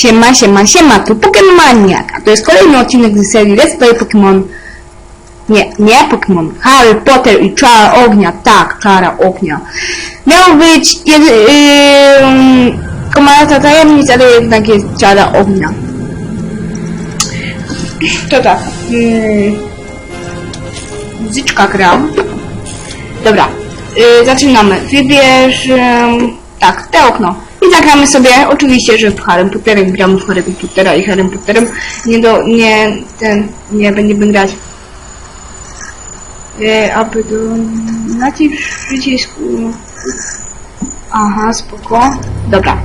Siema, siema, siema, tu Pokemaniak, a to jest kolejny odcinek z serii Let's Play Pokémon. Nie, nie Pokémon, Harry Potter i Czara Ognia, tak, Czara Ognia. Miał być jedy, yy, komanda tajemnic, ale jednak jest Czara Ognia. To tak, yy, muzyczka gra. Dobra, yy, zaczynamy. Wybierz, yy, tak, te okno. I zagramy sobie, oczywiście, że w Harry Potterem gramy w Harry Pottera i Harry Potterem. Nie do, nie, ten, nie będziemy grać. Yy, aby do, nacisk przycisku. Aha, spoko. Dobra,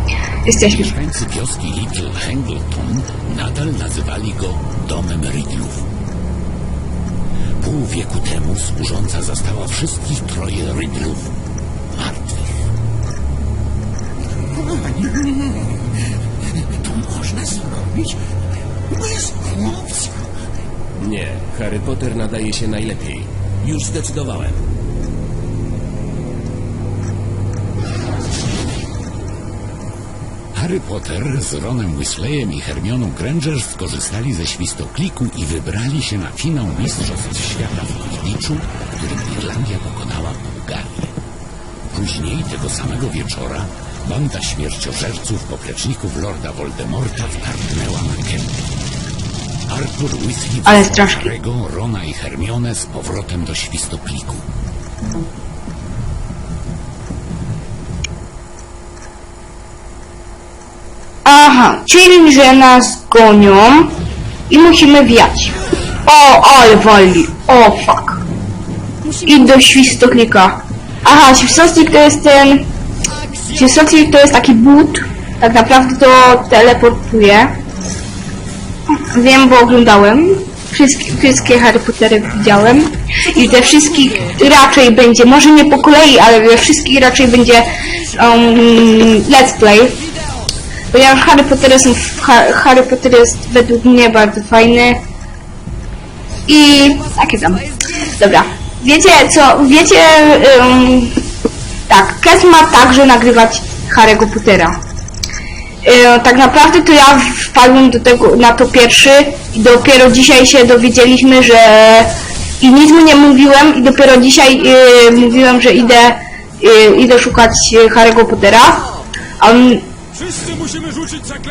jesteśmy. Mieszkańcy wioski Little Hangleton nadal nazywali go domem Riddlów. Pół wieku temu służąca zastała wszystkich troje Riddlów To można zrobić bez opcji. Nie, Harry Potter nadaje się najlepiej. Już zdecydowałem. Harry Potter z Ronem Weasleyem i Hermioną Granger skorzystali ze świstokliku i wybrali się na finał Mistrzostw Świata w Quidditchu, w którym Irlandia pokonała Bułgarię. Później tego samego wieczora banda śmierciożerców popleczników Lorda Voldemorta wtargnęła na Kemp. Arthur Weasley Ale. Harry'ego, Rona i Hermionę z powrotem do świstokliku. Aha, czyli że nas gonią i musimy wiać. O, ale wali. O, fuck. I do świstoklika. Aha, świstoklik to jest ten... Świstoklik to jest taki but. Tak naprawdę to teleportuje. Wiem, bo oglądałem. Wszystkie, wszystkie Harry Pottery widziałem. I te wszystkich raczej będzie, może nie po kolei, ale we wszystkich raczej będzie um, let's play. Ponieważ Harry Potter, są, Ha- Harry Potter jest według mnie bardzo fajny. I takie tam. Dobra. Wiecie co, wiecie, ym, tak, Kes ma także nagrywać Harry'ego Pottera. Yy, tak naprawdę to ja wpadłem do tego, na to pierwszy i dopiero dzisiaj się dowiedzieliśmy, że i nic mu nie mówiłem i dopiero dzisiaj yy, mówiłem, że idę, yy, idę szukać Harry'ego Pottera. A on,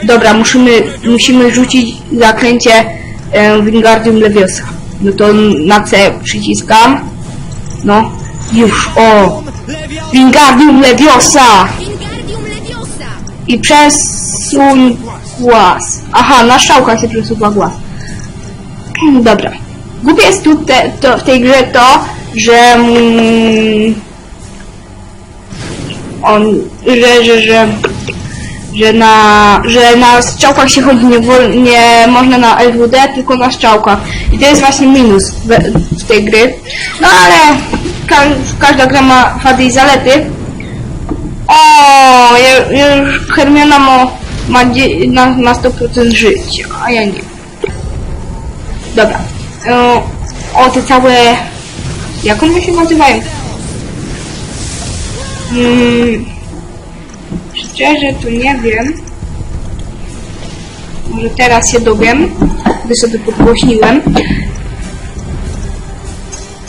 dobra, musimy, musimy rzucić zaklęcie yy, Wingardium Leviosa. No to na C przyciskam. No, już, o! Wingardium Leviosa! Wingardium Leviosa! i przesuń głaz. Aha, na strzałkach się przesuwa głaz. Dobra. Głupie jest tu te, to, w tej grze to, że mm, on, że, że, że, że na, że na strzałkach się chodzi nie, wol, nie można na LWD, tylko na strzałkach. I to jest właśnie minus w, w tej gry. No ale każda gra ma wady i zalety. O, już Hermiona ma, ma, na, ma 100% życia, a ja nie. Dobra. E, O, te całe... Jak one się nazywają? Hmm, szczerze to nie wiem. Może teraz się dowiem, gdy sobie podgłośniłem.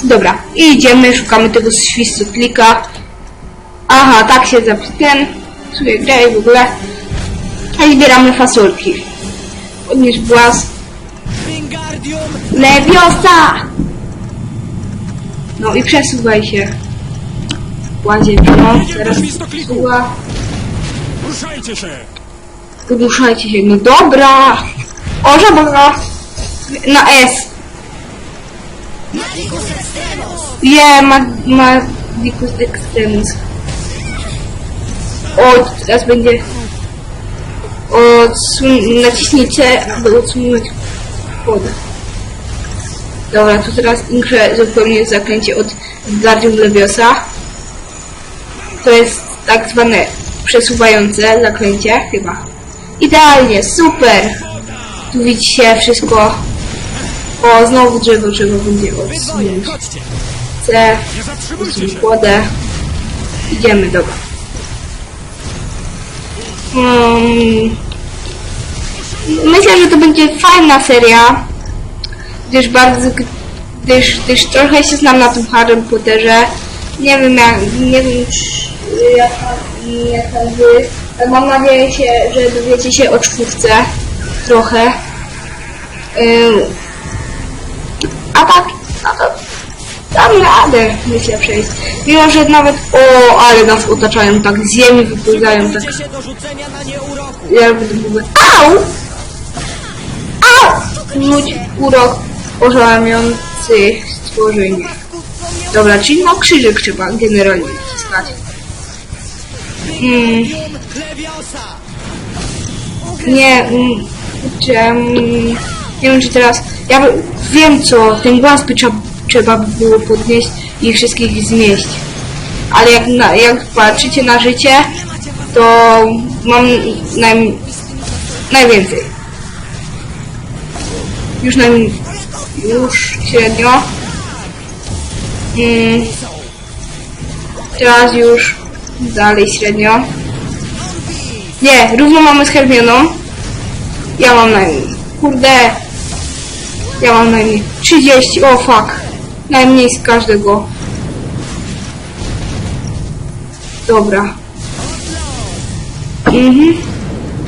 Dobra, i idziemy, szukamy tego świstoklika. Aha, tak się zapis ten, sobie grę w ogóle. A zbieramy fasolki. Podnieś głaz. Lewiosa! No i przesuwaj się. Łazie, no, teraz przesuwa. Ruszajcie się. Poduszajcie się, no dobra! O, żaboga! Na S. Magicus Extremus! Je, ma, ma Vicus Extremus. O, teraz będzie... Odsun... Naciśnij C, aby odsunąć wodę. Dobra, to teraz inkrze zupełnie zaklęcie od Guardium Leviosa. To jest tak zwane przesuwające zaklęcie, chyba. Idealnie, super! Tu widzicie wszystko. O, znowu drzewo trzeba będzie odsunąć. C, kładę. Idziemy, dobra. Um, myślę, że to będzie fajna seria, gdyż bardzo, gdyż, gdyż trochę się znam na tym Harry Potterze. Nie wiem jak, nie wiem czy jak, jak tam wy, ale mam nadzieję się, że dowiecie się o czwórce trochę. A tak, no to dam radę, myślę, przejść. Mimo, że nawet, o, ale nas otaczają tak, z ziemi wypływają tak. się do rzucenia na nieuroku. Ja będę mówię, au! Au! Ludź, urok oszałamiający stworzenie. Dobra, czyli no krzyżyk trzeba generalnie wciskać. Mm, nie, mm, mm, nie wiem czy teraz, ja wiem co, ten głaz by trzeba, trzeba by było podnieść i wszystkich zmieść. Ale jak, na, jak patrzycie na życie, to mam naj, najwięcej. Już naj, już średnio. Mm, teraz już dalej średnio. Nie, równo mamy z Hermioną. Ja mam najmniej. Kurde. Ja mam najmniej. 30, o fuck. Najmniej z każdego. Dobra. Mhm.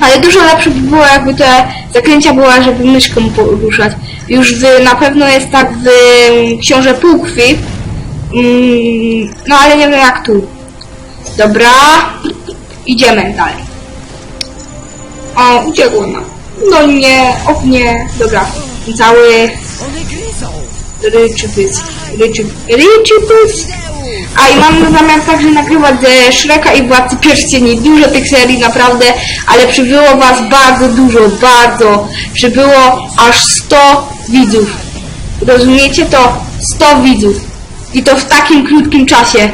Ale dużo lepsze by było, jakby te zaklęcia była, żeby myszką poruszać. Już w, na pewno jest tak w mm, książę półkrwi. Mm, no ale nie wiem jak tu. Dobra. Idziemy dalej. O, uciekło nam. No nie, o nie. Dobra. Cały One gryzą! ryczypys. Ryczy, ryczypys. A i mam zamiar także nagrywać ze Shreka i Władcy Pierścieni. Dużo tych serii naprawdę, ale przybyło was bardzo dużo, bardzo. Przybyło aż 100 widzów. Rozumiecie to? 100 widzów. I to w takim krótkim czasie.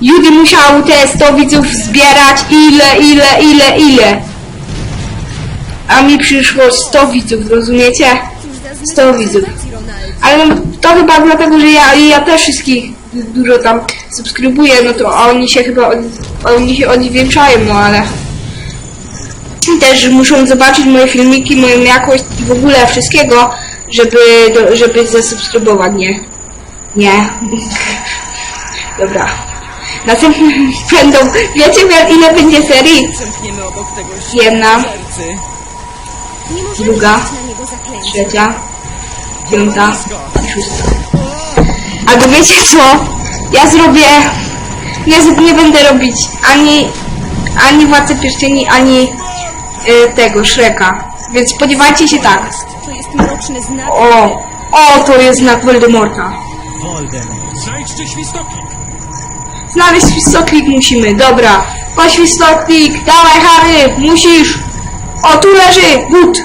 Judy musiał te 100 widzów zbierać ile, ile, ile, ile. A mi przyszło 100 widzów, rozumiecie? 100 widzów. Ale no, to chyba dlatego, że ja, ja też wszystkich dużo tam subskrybuję, no to oni się chyba, od- oni się odwiększają, no ale też muszą zobaczyć moje filmiki, moją jakość i w ogóle wszystkiego, żeby, do, żeby zasubskrybować, nie? Nie. Dobra. Następne będą, wiecie ile będzie serii? Jedna, Druga. trzecia, piąta i szósta. Albo wiecie co? Ja zrobię... Nie, z- nie będę robić ani... Ani Władcy Pierścieni, ani y, tego, Shreka. Więc spodziewajcie się tak. O! O, to jest znak Voldemorta. Znajdźcie świstoklik. Znaleźć świstoklik musimy, dobra. O świstoklik, dawaj Harry, musisz. O, tu leży, but.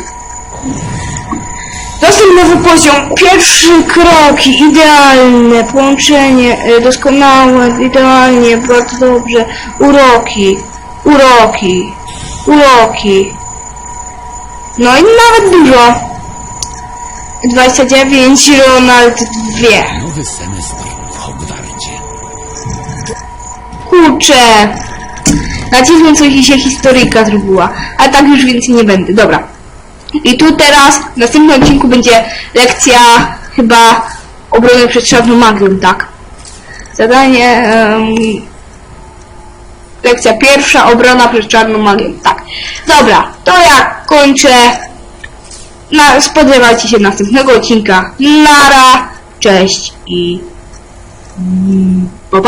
Dostęp nowy poziom, pierwszy krok, idealne, połączenie, e, doskonałe, idealnie, bardzo dobrze, uroki, uroki, uroki. No i nawet dużo. 29, Ronald 2. Nowy semestr w Hogwarcie. Kurczę. Nacisnął coś się historyjka zrobiła. Ale tak już więcej nie będę. Dobra. I tu teraz w następnym odcinku będzie lekcja chyba obrony przed czarną magią, tak? Zadanie... em, lekcja pierwsza, obrona przed czarną magią, tak. Dobra, to ja kończę. Na, spodziewajcie się następnego odcinka. Nara, cześć i... mm, Pa, pa.